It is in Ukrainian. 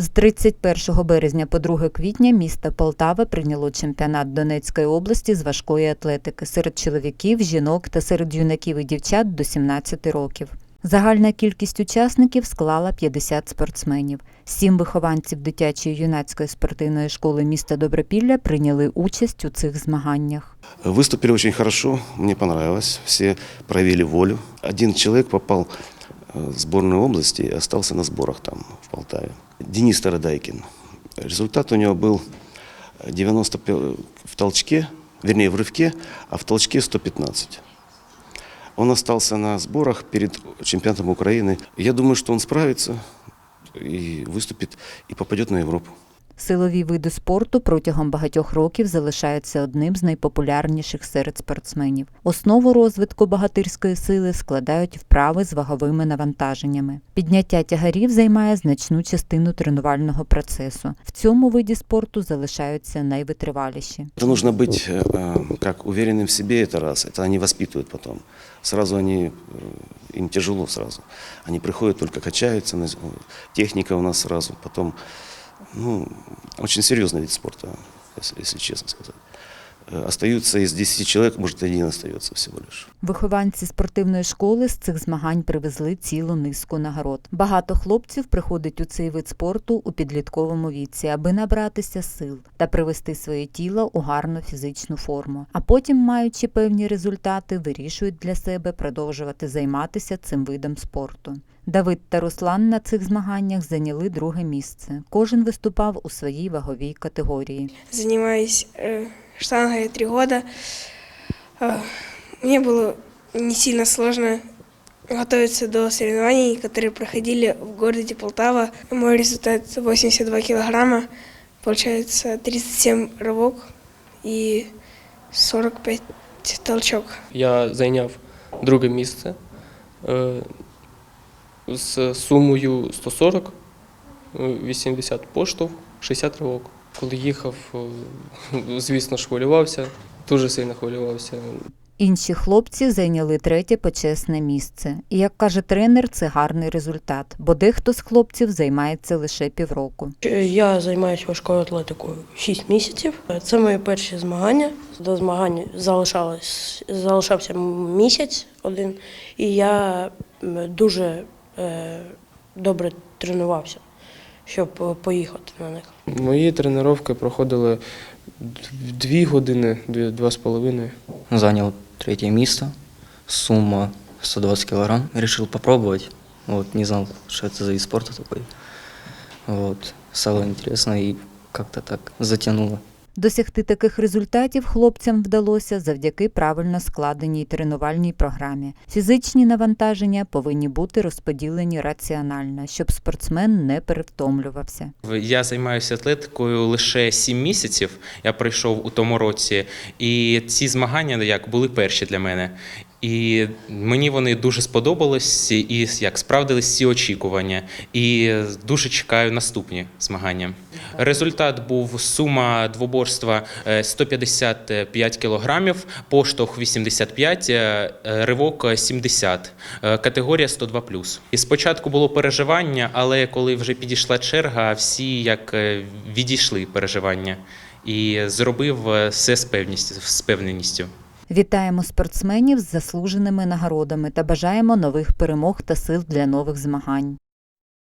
З 31 березня по 2 квітня місто Полтава прийняло чемпіонат Донецької області з важкої атлетики серед чоловіків, жінок та серед юнаків і дівчат до 17 років. Загальна кількість учасників склала 50 спортсменів. Сім вихованців дитячої юнацької спортивної школи міста Добропілля прийняли участь у цих змаганнях. Выступили очень хорошо, мне понравилось. Все проявили волю. Один человек попал в сборную области остался на сборах там, в Полтаве. Денис Стародайкин. Результат у него был 90 пе- в толчке, вернее в рывке, а в толчке 115. Он остался на сборах перед чемпионатом Украины. Я думаю, что он справится и выступит и попадет на Европу. Силові види спорту протягом багатьох років залишаються одним з найпопулярніших серед спортсменів. Основу розвитку багатирської сили складають вправи з ваговими навантаженнями. Підняття тягарів займає значну частину тренувального процесу. В цьому виді спорту залишаються найвитриваліші. Это нужно быть э, э, как уверенным в себе, это раз. Это они воспитывают потом. Сразу они, э, им тяжело сразу. Они приходят, только качаются. на- Техника у нас сразу. Потом, ну, очень серьезный вид спорта, если, честно сказать. Э, Остаются из 10 человек, может, один остается всего лишь. Вихованці спортивної школи з цих змагань привезли цілу низку нагород. Багато хлопців приходить у цей вид спорту у підлітковому віці, аби набратися сил та привести своє тіло у гарну фізичну форму. А потім, маючи певні результати, вирішують для себе продовжувати займатися цим видом спорту. Давид та Руслан на цих змаганнях зайняли друге місце. Кожен виступав у своїй ваговій категорії. Занимаюсь э, штангой три года. Э, мне было не сильно сложно готовиться до соревнований, которые проходили в городе Полтава. Мой результат 82 килограмма, получается 37 рывок и 45 толчок. Я зайняв друге місце е, з сумою 140, е, 80 поштовх, 60 ривок. Коли їхав, звісно ж, хвилювався, дуже сильно хвилювався. Інші хлопці зайняли третє почесне місце. І як каже тренер, це гарний результат, бо дехто з хлопців займається лише півроку. Я займаюся важкою атлетикою 6 місяців. Це мої перші змагання. До змагань залишалось, залишався місяць один, і я дуже е, добре тренувався, щоб е, поїхати на них. Мої тренування проходили дві години, дві, два з половиною. Зайняв третє місце, сума 120 кг. Решил попробовать. Вот, не знал, что это за вид спорта такой. Вот, стало интересно и как-то так затянуло. Досягти таких результатів хлопцям вдалося завдяки правильно складеній тренувальній програмі. Фізичні навантаження повинні бути розподілені раціонально, щоб спортсмен не перевтомлювався. Я займаюся атлетикою лише 7 місяців. Я прийшов у тому році, і ці змагання як були перші для мене. І мені вони дуже сподобались, і як справдились всі очікування. І дуже чекаю наступні змагання. Результат був сума двоборства е, 155 кілограмів, поштовх 85, е, е, ривок 70, е, категорія 102+. І спочатку було переживання, але коли вже підійшла черга, всі як е, відійшли переживання. І зробив е, все з певністю з впевненістю. Вітаємо спортсменів з заслуженими нагородами та бажаємо нових перемог та сил для нових змагань.